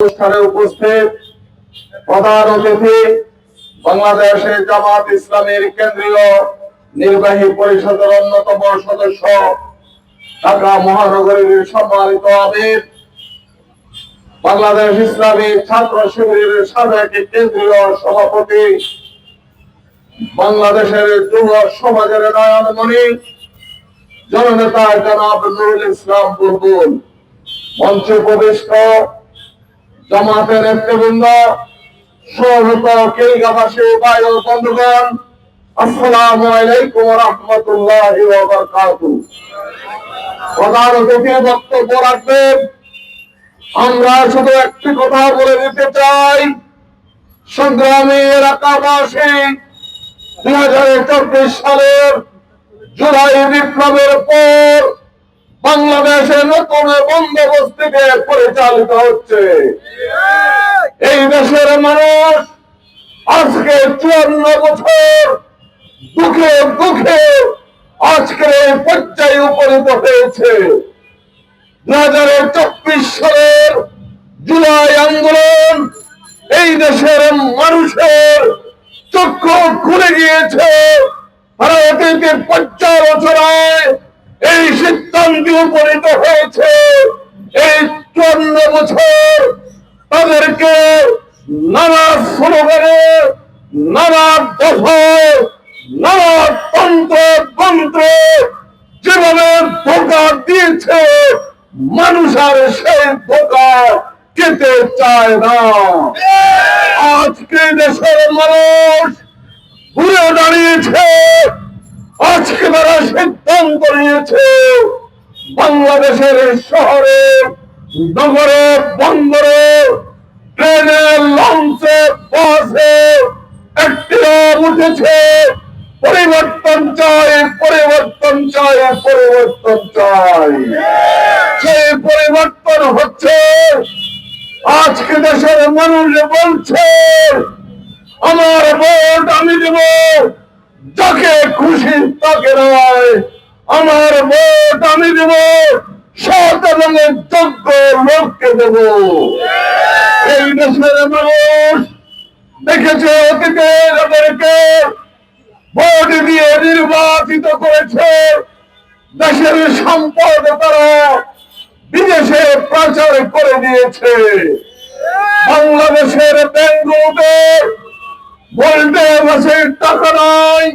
অনুষ্ঠানে উপস্থিত প্রধান অতিথি বাংলাদেশের জামাত ইসলামের কেন্দ্রীয় নির্বাহী পরিষদের অন্যতম সদস্য ঢাকা মহানগরীর সম্মানিত আমির, বাংলাদেশ ইসলামী ছাত্র শিবিরের সাবেক কেন্দ্রীয় সভাপতি, বাংলাদেশের যুব সমাজের নয়নমণি জননেতা জনাব নুরুল ইসলাম বুলবুল, মঞ্চে প্রবিষ্ট জামাতের নেতৃবৃন্দ সহত বন্ধুগণ, আসসালামু আলাইকুম রহমতুল্লাহ প্রধান অতিথি বক্তব্য রাখবেন। আমরা শুধু একটি কথা বলে দিতে চাই, সংগ্রামী এলাকাবাসী, দুই হাজার চব্বিশ সালের জুলাই বিপ্লবের পর বাংলাদেশে নতুন বন্দোবস্তিতে পরিচালিত হচ্ছে। এই দেশের মানুষ আজকে চুয়ান্ন বছর দুঃখে দুঃখে আজকের এই পর্যায়ে উপনীত হয়েছে। দু হাজার চব্বিশ সালের জুলাই আন্দোলন এই দেশের মানুষের চক্ষু খুলে গিয়েছে। ভারতের পর্যালোচনায় এই সিদ্ধান্তে উপনীত হয়েছে। এই চুয়ান্ন বছর তাদেরকে নানা স্লোগানে নানা দফায় নানা তন্ত্র তন্ত্র যেভাবে ধোকা দিয়েছে, মানুষ আর সেই ধোকা খেতে চায় না। আজকে দেশের মানুষ ঘুরে দাঁড়িয়েছে। আজকে তারা সিদ্ধান্ত নিয়েছে, বাংলাদেশের শহরে, নগরে, বন্দরে, ট্রেনে, লঞ্চে, বাসে উঠেছে। পরিবর্তন চাই পরিবর্তন চাই পরিবর্তন চাই। সেই পরিবর্তন হচ্ছে, আজকে দেশের মানুষ বলছে, আমার ভোট আমি দেব। যাকে খুশি তাকে আমার ভোট আমি দেব সৎ এবং যোগ্য লোককে দেব। এই দেশের মানুষ দেখেছে অতীতে যাদেরকে ভোট দিয়ে নির্বাচিত করেছে। দেশের সম্পদ তারা বিদেশে প্রচার করে দিয়েছে। বাংলাদেশের ব্যাংকগুলোতে বলতে মাসের টাকা নাই।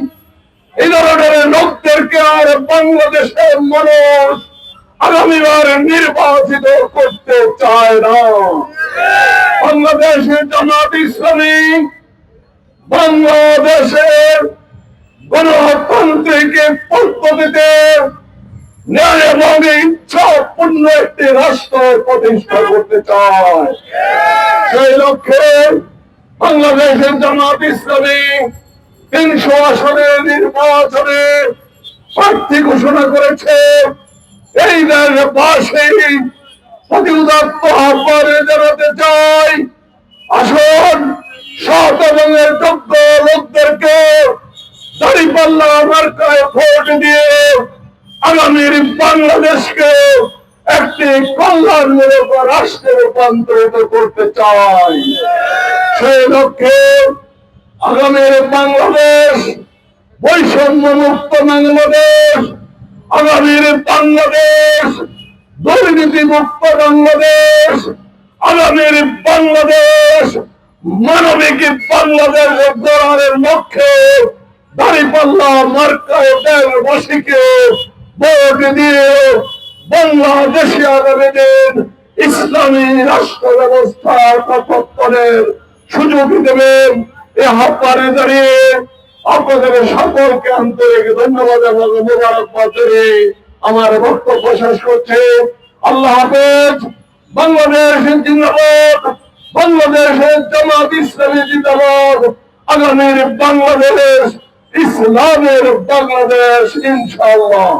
এই ধরনের লোকদেরকে আর বাংলাদেশের মানুষ আগামীবার নির্বাচিত করতে চায় না। বাংলাদেশের জামাত ইসলামী বাংলাদেশের গণতান্ত্রিক পদ্ধতিতে ন্যায় এবং ইচ্ছাপূর্ণ একটি রাষ্ট্র প্রতিষ্ঠা করতে চায়। সেই লক্ষ্যে বাংলাদেশের জামাত ইসলামী তিনশো আসনের নির্বাচনে প্রার্থী ঘোষণা করেছে। এই জানাতে চাই ভোট দিয়ে বাংলাদেশকে একটি কল্যাণমূলক রাষ্ট্রে রূপান্তরিত করতে চাই। সেই লক্ষ্যে আগামীর বাংলাদেশ বৈষম্য মুক্ত বাংলাদেশ, আগামীর বাংলাদেশ দুর্নীতি মুক্ত বাংলাদেশ, আগামীর বাংলাদেশ, মানবিক বাংলাদেশ গড়ার লক্ষ্যে দাঁড়িপাল্লা মার্কায় দেশবাসীকে ভোট দিয়ে বাংলাদেশে আগামী দিন ইসলামী রাষ্ট্র ব্যবস্থার সুযোগ দেবেন। এ আহ্বানে দাঁড়িয়ে আপনাদের সকলকে আন্তরিক ধন্যবাদ এবং মোবারকবাদ জানিয়ে আমার বক্তব্য শেষ করছে। আল্লাহ হাফেজ বাংলাদেশ জিন্দাবাদ, বাংলাদেশের জামাত ইসলামী জিন্দাবাদ, আগামীর বাংলাদেশ, ইসলামের বাংলাদেশ, ইনশাআল্লাহ।